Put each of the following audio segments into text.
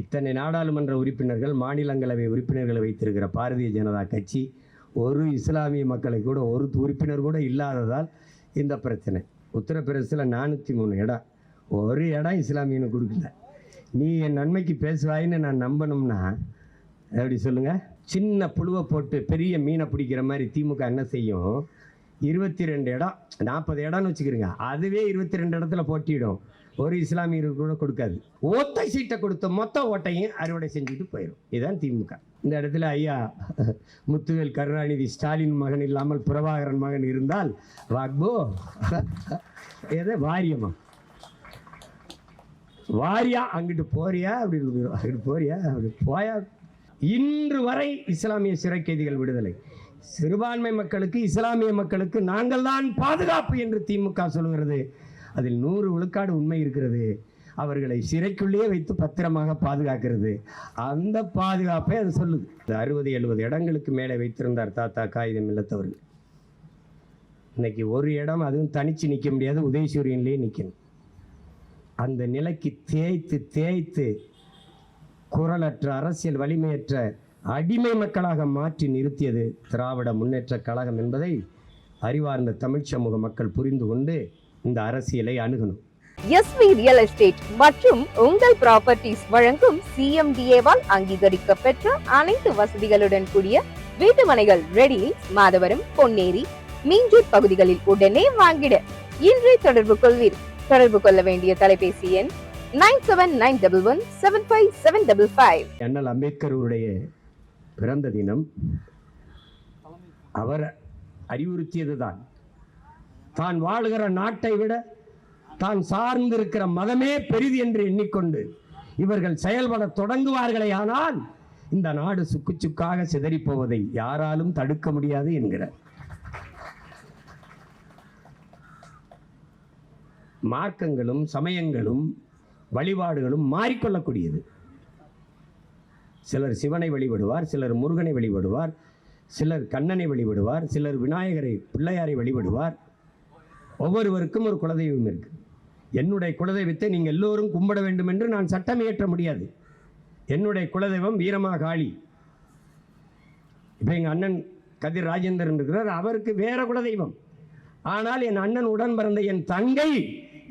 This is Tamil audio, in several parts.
இத்தனை நாடாளுமன்ற உறுப்பினர்கள் மாநிலங்களவை உறுப்பினர்களை வைத்திருக்கிற பாரதிய ஜனதா கட்சி ஒரு இஸ்லாமிய மக்களை கூட ஒரு உறுப்பினர் கூட இல்லாததால் இந்த பிரச்சனை. உத்தரப்பிரதேசத்தில் நானூற்றி மூணு இடம் ஒரு இடம் இஸ்லாமியனு கொடுக்கல. நீ என் நன்மைக்கு பேசுவாயின்னு நான் நம்பணும்னா எப்படி சொல்லுங்கள் சின்ன புழுவை போட்டு பெரிய மீனை பிடிக்கிற மாதிரி திமுக என்ன செய்யும்? இருபத்தி ரெண்டு இடம் நாற்பது இடம்னு வச்சுக்கிறோங்க அதுவே இருபத்தி ரெண்டு இடத்துல போட்டியிடும். ஒரு இஸ்லாமியருக்கு கூட கொடுக்காது. ஒத்த சீட்டை கொடுத்த மொத்த ஓட்டையும் அறுவடை செஞ்சுட்டு போயிடும் இதுதான் திமுக. இந்த இடத்துல ஐயா முத்துவேல் கருணாநிதி ஸ்டாலின் மகன் இல்லாமல் பிரபாகரன் மகன் இருந்தால் வாக்போ. எதை? வாரியமா? வாரியா அங்கிட்டு போறியா? அப்படின்னு அங்கிட்டு போறியா? அப்படி போயா. இன்று வரை இஸ்லாமிய சிறை கைதிகள் விடுதலை. சிறுபான்மை மக்களுக்கு இஸ்லாமிய மக்களுக்கு நாங்கள் தான் பாதுகாப்பு என்று திமுக சொல்கிறது. அதில் நூறு விழுக்காடு உண்மை இருக்கிறது. அவர்களை சிறைக்குள்ளேயே வைத்து பத்திரமாக பாதுகாக்கிறது. அந்த பாதுகாப்பை அது சொல்லுது. இந்த அறுபது எழுபது இடங்களுக்கு மேலே வைத்திருந்தார் தாத்தா காகிதம் இல்லத்தவர்கள். இன்னைக்கு ஒரு இடம் அதுவும் தனிச்சு நிற்க முடியாது உதயசூரியன்லேயே நிற்கணும் அந்த நிலைக்கு தேய்த்து தேய்த்து குரலற்ற அரசியல் வலிமையற்ற அடிமை மக்களாக மாற்றி நிறுத்தியது திராவிட முன்னேற்ற கழகம் என்பதை அறிவார்ந்த தமிழ் சமூக மக்கள் புரிந்து கொண்டு இந்த அரசியலை அணுகணும். எஸ்வி ரியல் எஸ்டேட் மற்றும் உங்கள் ப்ராப்பர்ட்டிஸ் வழங்கும் சிஎம்டிஏவால் அங்கீகரிக்க பெற்ற அனைத்து வசதிகளுடன் கூடிய வீட்டுமனைகள் ரெடியில் மாதவரம் பொன்னேரி மீஞ்சூர் பகுதிகளில் உடனே வாங்கிட. இன்றே தொடர்பு கொள்வீர். தொடர்பு கொள்ள வேண்டிய தொலைபேசி எண் nine seven nine double one seven five seven double five அண்ணல் அம்பேத்கருடைய பிறந்த தினம். அவர் அறிவுறுத்தியதுதான். தான் வாழுகிற நாட்டை விட தான் சார்ந்திருக்கிற மதமே பெரிது என்று எண்ணிக்கொண்டு இவர்கள் செயல்பட தொடங்குவார்களே ஆனால் இந்த நாடு சுக்கு சுக்காக சிதறிப்போவதை யாராலும் தடுக்க முடியாது என்கிறார். மார்க்கங்களும் சமயங்களும் வழிபாடுகளும் மாறிக்கொள்ளக்கூடியது. சிலர் சிவனை வழிபடுவார் சிலர் முருகனை வழிபடுவார் சிலர் கண்ணனை வழிபடுவார் சிலர் விநாயகரை பிள்ளையாரை வழிபடுவார். ஒவ்வொருவருக்கும் ஒரு குலதெய்வம் இருக்கு. என்னுடைய குலதெய்வத்தை நீங்கள் எல்லோரும் கும்பிட வேண்டும் என்று நான் சட்டம் இயற்ற முடியாது. என்னுடைய குலதெய்வம் வீரமாகாளி. இப்போ எங்கள் அண்ணன் கதிர் ராஜேந்திரன் இருக்கிறார் அவருக்கு வேற குலதெய்வம். ஆனால் என் அண்ணன் உடன் பிறந்த என் தங்கை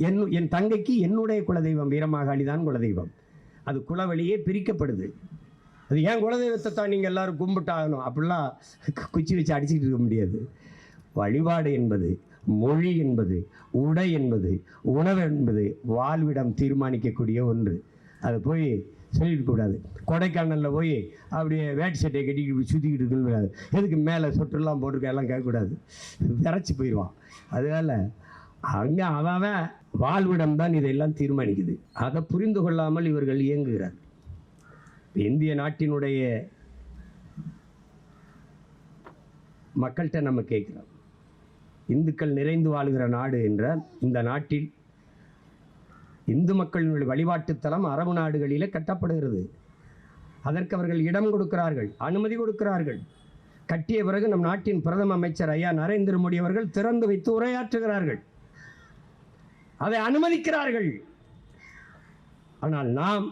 என் என் தங்கைக்கு என்னுடைய குலதெய்வம் வீரமாகாளி தான் குலதெய்வம். அது குலவழியே பிரிக்கப்படுது. அது ஏன் குலதெய்வத்தை தான் நீங்கள் எல்லோரும் கும்பிட்டாகணும்? அப்படிலாம் குச்சி வச்சு அடிச்சுக்கிட்டு இருக்க முடியாது. வழிபாடு என்பது மொழி என்பது உடை என்பது உணவு என்பது வாழ்விடம் தீர்மானிக்கக்கூடிய ஒன்று. அதை போய் சொல்லிடக்கூடாது கொடைக்கானலில் போய் அப்படியே வேட்டி சட்டையை கட்டிக்கிட்டு இப்படி சுற்றிக்கிட்டு இருக்குன்னு எதுக்கு மேலே சொட்டெல்லாம் போட்டிருக்க எல்லாம் கேட்கக்கூடாது. விரைச்சி போயிடுவான். அதனால் அங்கே அவன் வாழ்விடம் தான் இதையெல்லாம் தீர்மானிக்குது. அதை புரிந்து கொள்ளாமல் இவர்கள் இயங்குகிறார். இந்திய நாட்டினுடைய மக்கள்கிட்ட நம்ம கேட்குறோம். இந்துக்கள் நிறைந்து வாழுகிற நாடு என்றால் இந்த நாட்டில் இந்து மக்களினுடைய வழிபாட்டுத்தலம் அரபு நாடுகளிலே கட்டப்படுகிறது. அதற்கு அவர்கள் இடம் கொடுக்கிறார்கள் அனுமதி கொடுக்கிறார்கள். கட்டிய பிறகு நம் நாட்டின் பிரதம அமைச்சர் ஐயா நரேந்திர மோடி அவர்கள் திறந்து வைத்து உரையாற்றுகிறார்கள். அதை அனுமதிக்கிறார்கள். ஆனால் நாம்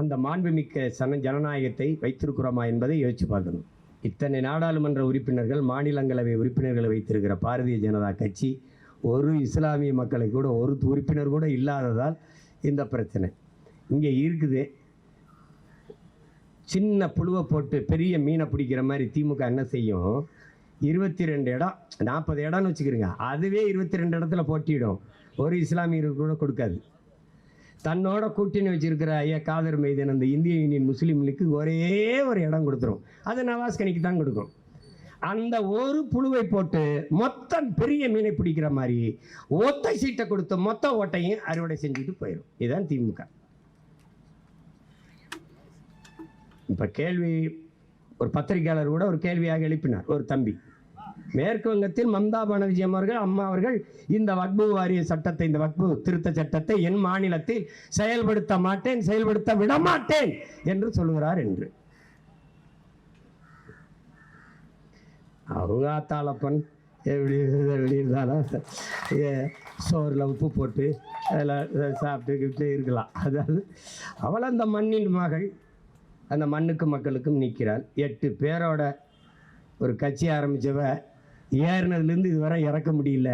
அந்த மாண்புமிக்க சன ஜனநாயகத்தை வைத்திருக்கிறோமா என்பதை யோசிச்சு பார்க்கணும். இத்தனை நாடாளுமன்ற உறுப்பினர்கள் மாநிலங்களவை உறுப்பினர்களை வைத்திருக்கிற பாரதிய ஜனதா கட்சி ஒரு இஸ்லாமிய மக்களை கூட ஒரு உறுப்பினர் கூட இல்லாததால் இந்த பிரச்சனை. இங்கே இருக்குது. சின்ன புழுவை போட்டு பெரிய மீனை பிடிக்கிற மாதிரி திமுக என்ன செய்யும்? இருபத்தி ரெண்டு இடம் நாற்பது இடம்னு வச்சுக்கிறோங்க அதுவே இருபத்தி ரெண்டு இடத்துல போட்டியிடும். ஒரு இஸ்லாமியருக்கு கூட கொடுக்காது. தன்னோட கூட்டணி வச்சிருக்கிற ஐயா காதர் மைதன் அந்த இந்திய யூனியன் முஸ்லீம் லீக்கு ஒரே ஒரு இடம் கொடுத்துரும். அது நவாஸ் கனிக்கு தான் கொடுக்கும். அந்த ஒரு புழுவை போட்டு மொத்தம் பெரிய மீனை பிடிக்கிற மாதிரி ஒத்த சீட்டை கொடுத்த மொத்த ஓட்டையும் அறுவடை செஞ்சுட்டு போயிடும் இதுதான் திமுக. இப்போ கேள்வி ஒரு பத்திரிகையாளர் கூட ஒரு கேள்வியாக எழுப்பினார் ஒரு தம்பி. மேற்கு வங்கத்தில் மம்தா பானர்ஜி அவர்கள் அம்மா அவர்கள் இந்த வக்பு வாரிய சட்டத்தை இந்த வக்பு திருத்த சட்டத்தை என் மாநிலத்தில் செயல்படுத்த மாட்டேன் செயல்படுத்த விட மாட்டேன் என்று சொல்கிறார் என்று. அவங்க ஆத்தாளப்பன் எப்படி எப்படி இருந்தாலும் சோறில் உப்பு போட்டு அதில் சாப்பிட்டுக்கிட்டு இருக்கலாம். அதாவது அவள் அந்த மண்ணின் மகள் அந்த மண்ணுக்கும் மக்களுக்கும் நிற்கிறாள். எட்டு பேரோட ஒரு கட்சி ஆரம்பித்தவ ஏறினதுலேருந்து இதுவரை இறக்க முடியல.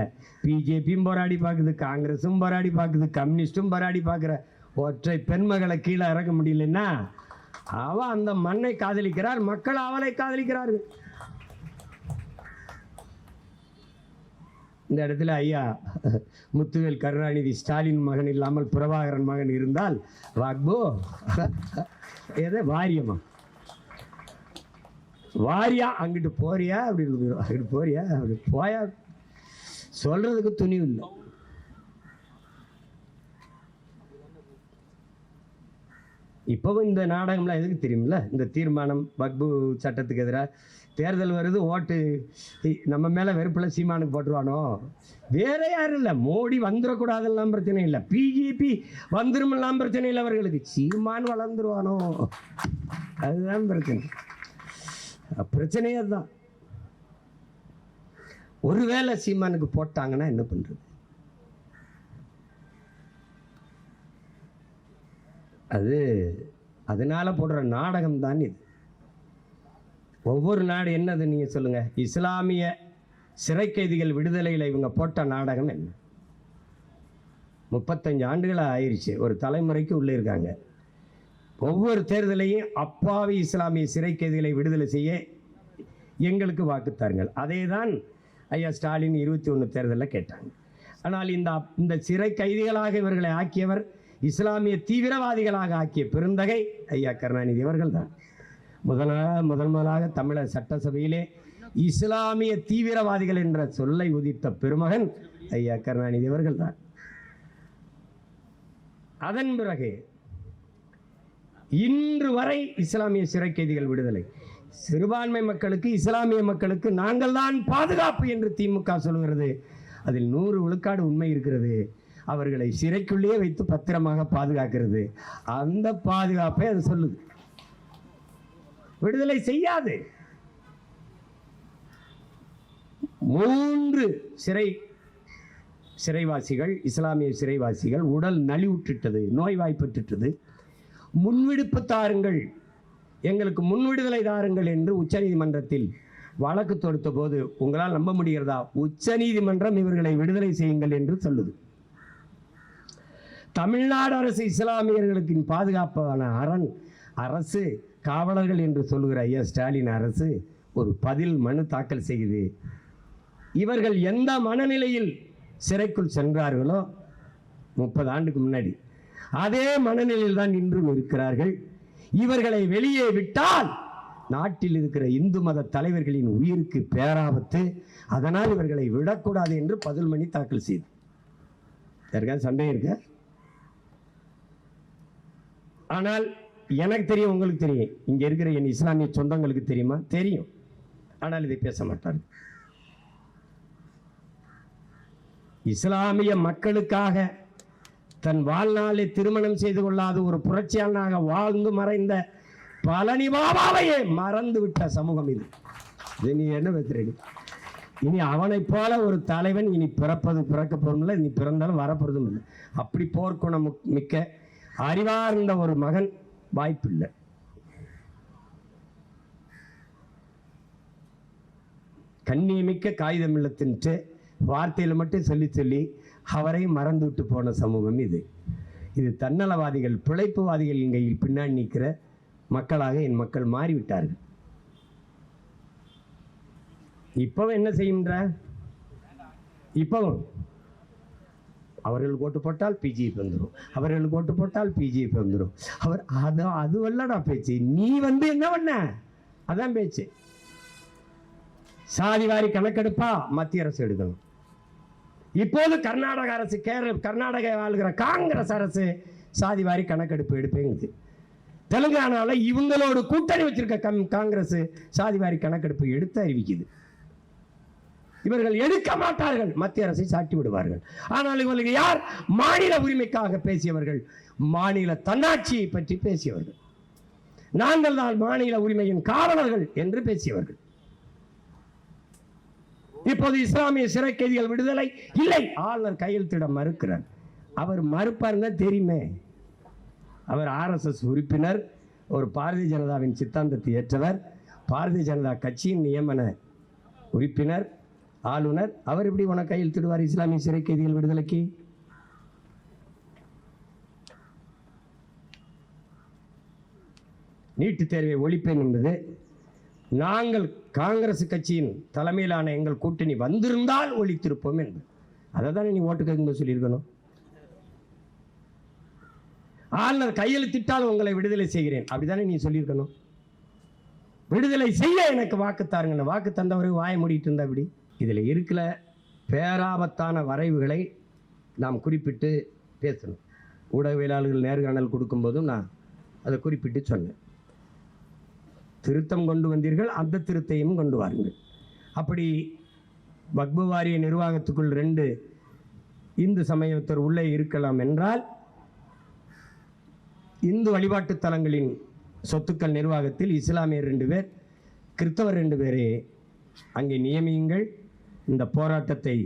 பிஜேபியும் போராடி பார்க்குது காங்கிரஸும் போராடி பார்க்குது கம்யூனிஸ்ட்டும் போராடி பார்க்குற ஒற்றை பெண்மகளை கீழே இறக்க முடியலன்னா அவ அந்த மண்ணை காதலிக்கிறார் மக்கள் அவளை காதலிக்கிறார்கள். இந்த இடத்துல ஐயா முத்துவேல் கருணாநிதி ஸ்டாலின் மகன் இல்லாமல் பிரபாகரன் மகன் இருந்தால் வாக்போ. எதை வாரியமா? வாரியா அங்கிட்டு போறியா? அப்படி அங்கிட்டு போறியா? அப்படி போயா சொல்றதுக்கு துணிவு இல்லை. இப்போவும் இந்த நாடகம்லாம் எதுக்கு தெரியுமில்ல? இந்த தீர்மானம் வக்பு சட்டத்துக்கு எதிராக தேர்தல் வருது ஓட்டு நம்ம மேலே வெறுப்பில் சீமானுக்கு போட்டுருவானோ? வேற யாரும் இல்லை. மோடி வந்துடக்கூடாதுலாம் பிரச்சனை இல்லை. பிஜேபி வந்துருமெல்லாம் பிரச்சனை இல்லை அவர்களுக்கு. சீமான் வளர்ந்துருவானோ? அதுதான் பிரச்சனை. பிரச்சனையே அதுதான். ஒருவேளை சீமானுக்கு போட்டாங்கன்னா என்ன பண்ணுறது அது அதனால் போடுற நாடகம் தான் இது. ஒவ்வொரு நாடு என்னது நீங்கள் சொல்லுங்கள் இஸ்லாமிய சிறை கைதிகள் விடுதலையில் இவங்க போட்ட நாடகம் என்ன? முப்பத்தஞ்சு ஆண்டுகளாக ஆயிடுச்சு ஒரு தலைமுறைக்கு உள்ளே இருக்காங்க. ஒவ்வொரு தேர்தலையும் அப்பாவி இஸ்லாமிய சிறை கைதிகளை விடுதலை செய்ய எங்களுக்கு வாக்கு தாருங்கள் அதே தான் ஐயா ஸ்டாலின் இருபத்தி ஒன்று தேர்தலில் கேட்டாங்க. ஆனால் இந்த இந்த சிறை கைதிகளாக இவர்களை ஆக்கியவர் இஸ்லாமிய தீவிரவாதிகளாக ஆக்கிய பெருந்தகை ஐயா கருணாநிதி அவர்கள் தான் முதலாக முதல் முதலாக தமிழர் சட்டசபையிலே இஸ்லாமிய தீவிரவாதிகள் என்ற சொல்லை உதித்த பெருமகன் ஐயா கருணாநிதி அவர்கள் தான் அதன் பிறகு இன்று வரை இஸ்லாமிய சிறை கைதிகள் விடுதலை. சிறுபான்மை மக்களுக்கு இஸ்லாமிய மக்களுக்கு நாங்கள் தான் பாதுகாப்பு என்று திமுக சொல்கிறது. அதில் நூறு விழுக்காடு உண்மை இருக்கிறது. அவர்களை சிறைக்குள்ளேயே வைத்து பத்திரமாக பாதுகாக்கிறது. அந்த பாதுகாப்பை அது சொல்லுது. விடுதலை செய்யாது. மூன்று சிறை சிறைவாசிகள் இஸ்லாமிய சிறைவாசிகள் உடல் நலிவுற்றிட்டது நோய்வாய்ப்பட்டுட்டது முன்விடுப்பு தாருங்கள். எங்களுக்கு முன்விடுதலை தாருங்கள் என்று உச்சநீதிமன்றத்தில் வழக்கு தொடுத்த போது உங்களால் நம்ப முடிகிறதா? உச்சநீதிமன்றம் இவர்களை விடுதலை செய்யுங்கள் என்று சொல்லுது. தமிழ்நாடு அரசு இஸ்லாமியர்களுக்கு பாதுகாப்பான அரண் அரசு காவலர்கள் என்று சொல்லுகிற ஐயா ஸ்டாலின் அரசு ஒரு பதில் மனு தாக்கல் செய்யுது இவர்கள் எந்த மனநிலையில் சிறைக்குள் சென்றார்களோ முப்பது ஆண்டுக்கு முன்னாடி அதே மனநிலையில் தான் இன்றும் இருக்கிறார்கள். இவர்களை வெளியே விட்டால் நாட்டில் இருக்கிற இந்து மத தலைவர்களின் உயிருக்கு பேராபத்து. அதனால் இவர்களை விடக்கூடாது என்று பதில் மணி தாக்கல் செய்து. யாருக்காவது இருக்க? ஆனால் எனக்கு தெரியும் உங்களுக்கு தெரியும். இங்க இருக்கிற என் இஸ்லாமிய சொந்தங்களுக்கு தெரியுமா? தெரியும். ஆனால் இதை பேச மாட்டார்கள் இஸ்லாமிய மக்களுக்காக தன் வாழ்நாளை திருமணம் செய்து கொள்ளாத ஒரு புரட்சியாளனாக வாழ்ந்து மறைந்த பழனி பாபாவையே மறந்து விட்ட சமூகம் இது. இது நீ என்ன வைக்கிறீங்க இனி அவனைப் போல ஒரு தலைவன் இனி பிறப்பது பிறக்க போறதும் இல்லை இனி பிறந்தாலும் வரப்போறதும் இல்லை அப்படி போர்க்குணம் மிக்க அறிவார்ந்த ஒரு மகன் வாய்ப்பில்லை. கண்ணியமிக்க காகிதம் இல்லத்தின்ட்டு வார்த்தையில் மட்டும் சொல்லி சொல்லி அவரை மறந்து விட்டு போன சமூகம் இது. இது தன்னலவாதிகள் பிழைப்புவாதிகள் கையில் பின்னாடி நிற்கிற மக்களாக என் மக்கள் மாறிவிட்டார்கள். இப்பவும் என்ன செய்கின்ற? இப்பவும். அவர்களுக்கு ஓட்டு போட்டால் பிஜிபி வந்துடும் அவர்களுக்கு ஓட்டு போட்டால் பிஜிபி வந்துடும் அவர் அது அது வல்லடா பேச்சு. நீ வந்து என்ன பண்ண? அதான் பேச்சு. சாதி வாரி கணக்கெடுப்பா மத்திய அரசு எடுக்கணும். இப்போது கர்நாடக அரசு கேரள கர்நாடக ஆளுகிற காங்கிரஸ் அரசு சாதி வாரி கணக்கெடுப்பு எடுப்பேங்குது. தெலுங்கானால இவங்களோட கூட்டணி வச்சிருக்க கம் காங்கிரஸ் சாதி வாரி கணக்கெடுப்பு எடுத்து அறிவிக்குது. இவர்கள் எடுக்க மாட்டார்கள் மத்திய அரசை சாட்டி விடுவார்கள். ஆனால் இவர்களுக்கு யார்? மாநில உரிமைக்காக பேசியவர்கள் மாநில தன்னாட்சியை பற்றி பேசியவர்கள். நாங்கள் தான் மாநில உரிமையின் காவலர்கள் என்று பேசியவர்கள். இப்போது இஸ்லாமிய சிறை கைதிகள் விடுதலை இல்லை. ஆளுநர் கையெழுத்திட மறுக்கிறார். அவர் மறுப்பாருன்னு தான் தெரியுமே. அவர் ஆர்எஸ்எஸ் உறுப்பினர் ஒரு பாரதிய ஜனதாவின் சித்தாந்தத்தை ஏற்றவர் பாரதிய ஜனதா கட்சியின் நியமன உறுப்பினர் ஆளுநர். அவர் எப்படி உனக்கு கையெழுத்திடுவார் இஸ்லாமிய சிறை கைதிகள் விடுதலைக்கு? நீட்டுத் தேர்வை ஒழிப்பேன் என்பது நாங்கள் காங்கிரஸ் கட்சியின் தலைமையிலான எங்கள் கூட்டணி வந்திருந்தால் ஒழித்திருப்போம் என்பது. அதை தானே நீ ஓட்டு கேட்கும்போது சொல்லியிருக்கணும்? ஆளுநர் கையெழுத்திட்டால் உங்களை விடுதலை செய்கிறேன். அப்படிதானே நீ சொல்லியிருக்கணும்? விடுதலை செய்ய எனக்கு வாக்கு தாருங்க. வாக்கு தந்தவர் வாய மூடிட்டு இருந்தா அப்படி இதில் இருக்கிற பேராபத்தான வரைவுகளை நாம் குறிப்பிட்டு பேசணும். ஊடகவியலாளர்கள் நேர்காணல் கொடுக்கும்போதும் நான் அதை குறிப்பிட்டு சொன்னேன். திருத்தம் கொண்டு வந்தீர்கள் அந்த திருத்தையும் கொண்டு வாருங்கள். அப்படி வக்பு வாரிய நிர்வாகத்துக்குள் ரெண்டு இந்து சமயத்தர் உள்ளே இருக்கலாம் என்றால் இந்து வழிபாட்டு தலங்களின் சொத்துக்கள் நிர்வாகத்தில் இஸ்லாமியர் ரெண்டு பேர் கிறிஸ்தவர் ரெண்டு பேரே அங்கே நியமியுங்கள். இந்த போராட்டத்தை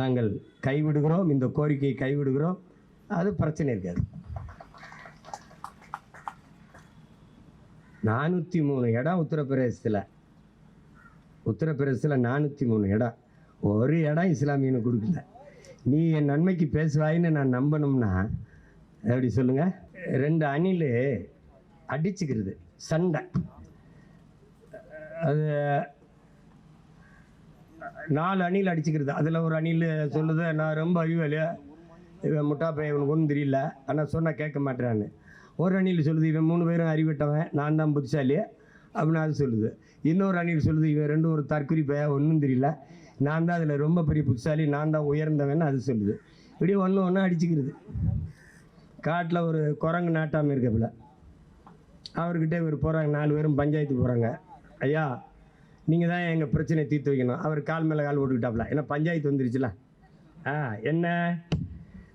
நாங்கள் கைவிடுகிறோம் இந்த கோரிக்கையை கைவிடுகிறோம். அது பிரச்சனை இருக்காது. நானூற்றி மூணு இடம் உத்தரப்பிரதேசத்தில். உத்தரப்பிரதேசத்தில் நானூற்றி மூணு இடம் ஒரு இடம் இஸ்லாமியனு கொடுக்கல. நீ என் நன்மைக்கு பேசுவாயின்னு நான் நம்பணும்னா எப்படி சொல்லுங்கள் ரெண்டு அணில் அடிச்சுக்கிறது சண்டை. அது நாலு அணில் அடிச்சுக்கிறது. அதில் ஒரு அணில் சொல்லுது நான் ரொம்ப அறிவாளி இவன் முட்டா பையன் இவனுக்கு ஒன்றும் தெரியல. ஆனால் சொன்னால் கேட்க மாட்டேறான்னு. ஒரு அணியில் சொல்லுது இவன் மூணு பேரும் அறிவிட்டவன் நான் தான் புத்திசாலி அப்படின்னு அது சொல்லுது. இன்னொரு அணியில் சொல்லுது இவன் ரெண்டும் ஒரு தற்குறிப்பை ஒன்றும் தெரியல. நான் தான் அதில் ரொம்ப பெரிய புத்திசாலி நான் தான் உயர்ந்தவன் அது சொல்லுது. இப்படி ஒன்று ஒன்று அடிச்சுக்கிறது. காட்டில் ஒரு குரங்கு நாட்டாமல் இருக்கப்பில். அவர்கிட்ட இவர் போகிறாங்க நாலு பேரும் பஞ்சாயத்து போகிறாங்க ஐயா நீங்கள் தான் எங்கள் பிரச்சனையை தீர்த்து வைக்கணும். அவர் கால் மேலே கால் போட்டுக்கிட்டாப்ல. ஏன்னா பஞ்சாயத்து வந்துருச்சுல. ஆ என்ன?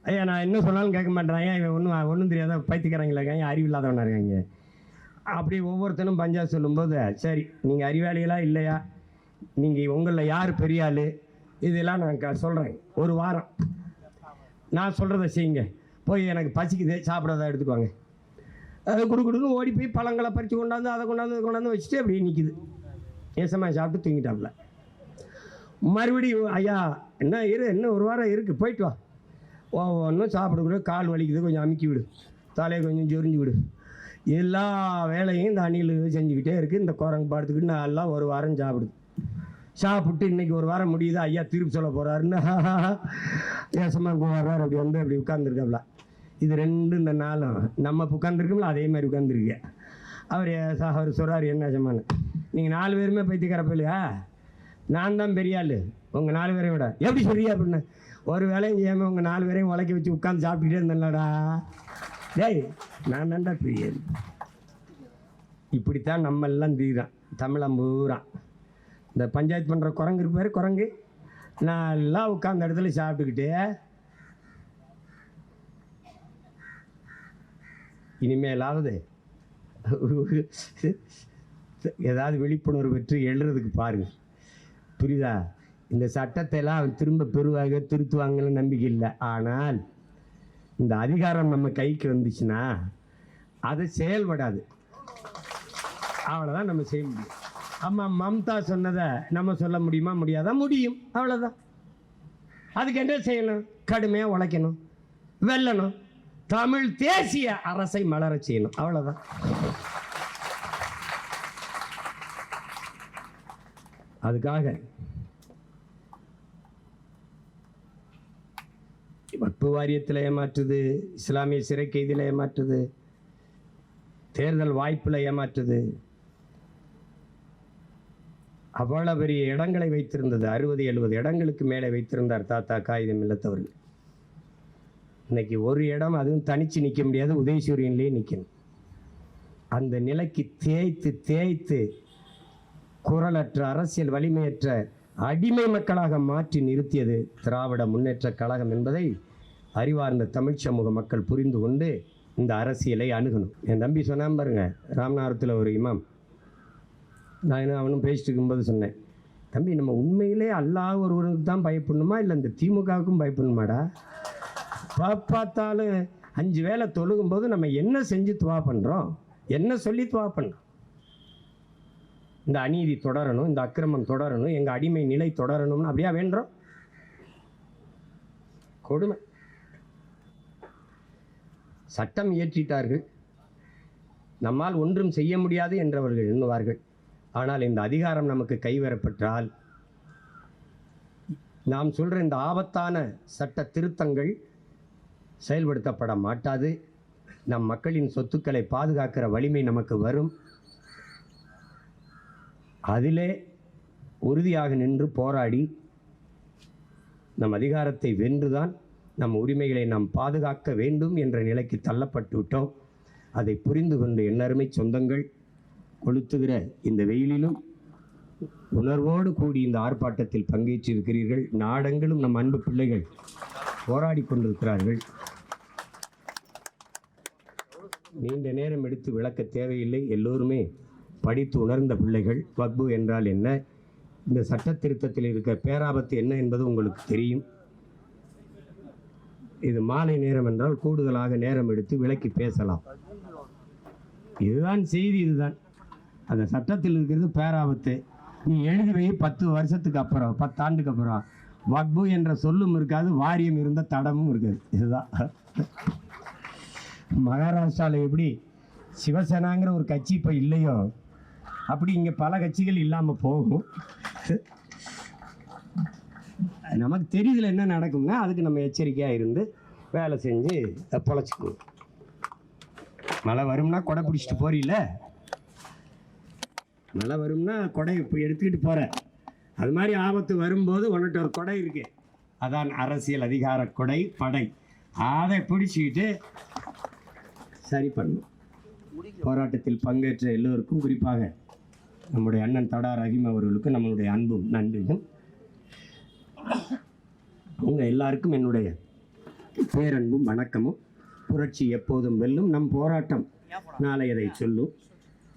ஐயா நான் என்ன சொன்னாலும் கேட்க மாட்டேன். ஐயா இவன் ஒன்றும் ஒன்றும் தெரியாத பைத்தியக்காரங்களா இருக்காங்க. அறிவில்லாதவனாக இருக்காங்க. அப்படி ஒவ்வொருத்தனும் பஞ்சா சொல்லும்போது சரி நீங்கள் அறிவாளிகளா இல்லையா? நீங்கள் உங்களில் யார் பெரிய ஆள்? இதெல்லாம் நான் க சொல்கிறேன் ஒரு வாரம். நான் சொல்கிறத செய்யுங்க. போய் எனக்கு பசிக்குது சாப்பிடாத எடுத்துக்குவாங்க அதை குடு குடுன்னு ஓடி போய் பழங்களை பறித்து கொண்டாந்து அதை கொண்டாந்து அதை கொண்டாந்து வச்சுட்டு அப்படியே நிற்கிது ஏசமாக சாப்பிட்டு தூங்கிட்டாப்புல. மறுபடியும் ஐயா என்ன இரு என்ன ஒரு வாரம் இருக்குது போயிட்டு வா. ஒவ்வொன்றும் சாப்பிடக்கூட கால் வலிக்குது கொஞ்சம் அமுக்கி விடு. தலையை கொஞ்சம் சொரிஞ்சு விடு. எல்லா வேலையும் இந்த அணில் செஞ்சுக்கிட்டே இருக்குது இந்த குரங்கு படுத்துக்கிட்டு நல்லா ஒரு வாரம் சாப்பிடுது. சாப்பிட்டு இன்னைக்கு ஒரு வாரம் முடியுது. ஐயா திருப்பி சொல்ல போகிறாருன்னு ஏசமாக வர்றாரு. அப்படி வந்து அப்படி உட்காந்துருக்காப்ல இது ரெண்டு இந்த நாளும். நம்ம உட்காந்துருக்கோம்ல அதே மாதிரி உட்காந்துருக்கு அவர் ச- அவர் சொல்கிறார் என்ன சமான்னு நீங்கள் நாலு பேருமே பைத்தியக்காரப்ப இல்லையா நான் தான் பெரிய ஆள். உங்கள் நாலு பேரை விட. எப்படி சொல்றியா அப்படின்னு. ஒரு வேலையும் செய்யாமல் உங்கள் நாலு பேரையும் உழைக்க வச்சு உட்காந்து சாப்பிட்டுட்டே இருந்தேன்லடா. டேய் நான் தான்டா பெரிய இப்படித்தான் நம்ம எல்லாம் தீரான் தமிழம் பூரா இந்த பஞ்சாயத்து பண்ணுற குரங்கு இருப்பார் பேர் குரங்கு. நல்லா உட்காந்த இடத்துல சாப்பிட்டுக்கிட்டே இனிமேலாவது ஏதாவது விழிப்புணர்வு பெற்று எழுறதுக்கு பாருங்க. புரியுதா? இந்த சட்டத்தை எல்லாம் அவன் திரும்ப பெறுவாங்க திருத்துவாங்கன்னு நம்பிக்கை இல்லை. ஆனால் இந்த அதிகாரம் நம்ம கைக்கு வந்துச்சுன்னா அது செயல்படாது. அவ்வளோதான் நம்ம செய்ய முடியும். ஆமாம் மம்தா சொன்னதை நம்ம சொல்ல முடியுமா முடியாதா? முடியும். அவ்வளோதான் அதுக்கு என்ன செய்யணும்? கடுமையாக உழைக்கணும். வெல்லணும். தமிழ் தேசிய அரசை மலரச் செய்யணும். அவ்வளோதான் அதுக்காக வக்பு வாரியத்தில் ஏமாற்றுது இஸ்லாமிய சிறை கைதியில் ஏமாற்றுது தேர்தல் வாய்ப்பில் ஏமாற்றுது. அவ்வளோ பெரிய இடங்களை வைத்திருந்தது அறுபது எழுபது இடங்களுக்கு மேலே வைத்திருந்தார் தாத்தா காகிதம் இல்லத்தவர்கள் இன்னைக்கு ஒரு இடம் அதுவும் தனித்து நிற்க முடியாது உதயசூரியன்லேயே நிற்கணும் அந்த நிலைக்கு தேய்த்து தேய்த்து குரலற்ற அரசியல் வலிமையற்ற அடிமை மக்களாக மாற்றி நிறுத்தியது திராவிட முன்னேற்ற கழகம் என்பதை அறிவார்ந்த தமிழ் சமூக மக்கள் புரிந்து கொண்டு இந்த அரசியலை அணுகணும். என் தம்பி சொன்னான் பாருங்க ராமநாதத்தில் ஒரு இமாம். நான் என்ன அவனும் பேசிட்டு இருக்கும்போது சொன்னேன் தம்பி நம்ம உண்மையிலே அல்லாஹ் ஒருவருக்கு தான் பயப்படணுமா? இல்லை இந்த திமுகவுக்கும் பயப்படணுமாடா? பார்த்தாலும் அஞ்சு வேளை தொழுகும்போது நம்ம என்ன செஞ்சு துவா பண்ணுறோம் என்ன சொல்லி துவா பண்ணுறோம் இந்த அநீதி தொடரணும் இந்த அக்கிரமம் தொடரணும் எங்கள் அடிமை நிலை தொடரணும்னு அப்படியா வேண்டுறோம்? கொடுமை. சட்டம் இயற்றிட்டார்கள். நம்மால் ஒன்றும் செய்ய முடியாது என்றவர்கள் எண்ணுவார்கள். ஆனால் இந்த அதிகாரம் நமக்கு கைவரப்பெற்றால் நாம் சொல்கிற இந்த ஆபத்தான சட்ட திருத்தங்கள் செயல்படுத்தப்பட மாட்டாது. நம் மக்களின் சொத்துக்களை பாதுகாக்கிற வலிமை நமக்கு வரும். அதிலே உறுதியாக நின்று போராடி நம் அதிகாரத்தை வென்றுதான் நம் உரிமைகளை நாம் பாதுகாக்க வேண்டும் என்ற நிலைக்கு தள்ளப்பட்டு விட்டோம் அதை புரிந்து கொண்டு எண்ணருமை சொந்தங்கள் கொளுத்துகிற இந்த வெயிலிலும் உணர்வோடு கூடி இந்த ஆர்ப்பாட்டத்தில் பங்கேற்றிருக்கிறீர்கள். நாடெங்கிலும் நம் அன்பு பிள்ளைகள் போராடி கொண்டிருக்கிறார்கள். நீண்ட நேரம் எடுத்து விளக்க தேவையில்லை. எல்லோருமே படித்து உணர்ந்த பிள்ளைகள். வக்பு என்றால் என்ன? இந்த சட்ட திருத்தத்தில் இருக்கிற பேராபத்து என்ன என்பது உங்களுக்கு தெரியும். இது மாலை நேரம் என்றால் கூடுதலாக நேரம் எடுத்து விலக்கி பேசலாம். இதுதான் செய்தி இதுதான். அந்த சட்டத்தில் இருக்கிறது பேராபத்து. நீ எழுதி வை பத்து வருஷத்துக்கு அப்புறம் பத்தாண்டுக்கு அப்புறம். வக்பு என்ற சொல்லும் இருக்காது வாரியம் இருந்த தடமும் இருக்காது. இதுதான். மகாராஷ்டிராவில் எப்படி சிவசேனாங்கிற ஒரு கட்சி இப்போ இல்லையோ? அப்படி இங்கே பல கட்சிகள் இல்லாமல் போகும். நமக்கு தெரியுதுல என்ன நடக்கும்னா அதுக்கு நம்ம எச்சரிக்கையாக இருந்து வேலை செஞ்சு பொழைச்சிக்கணும் மழை வரும்னா கொடை பிடிச்சிட்டு போறீல மழை வரும்னா கொடை இப்போ எடுத்துக்கிட்டு போகிற அது மாதிரி ஆபத்து வரும்போது உன்னிட்ட ஒரு கொடை இருக்கு. அதான் அரசியல் அதிகார கொடை படை. அதை பிடிச்சிக்கிட்டு சரி பண்ணும். போராட்டத்தில் பங்கேற்ற எல்லோருக்கும் குறிப்பாக நம்முடைய அண்ணன் தடா ரஹீம் அவர்களுக்கு நம்மளுடைய அன்பும் நன்றியும் உங்கள் எல்லாருக்கும் என்னுடைய பேரன்பும் வணக்கமும். புரட்சி எப்போதும் வெல்லும் நம் போராட்டம். நாளை அதை சொல்லும்.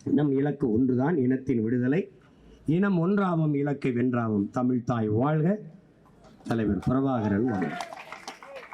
நம் இலக்கு ஒன்றுதான் இனத்தின் விடுதலை. இனம் ஒன்றாவும் இலக்கை வென்றாவும் தமிழ்தாய் வாழ்க. தலைவர் பிரபாகரன் வாழ்க.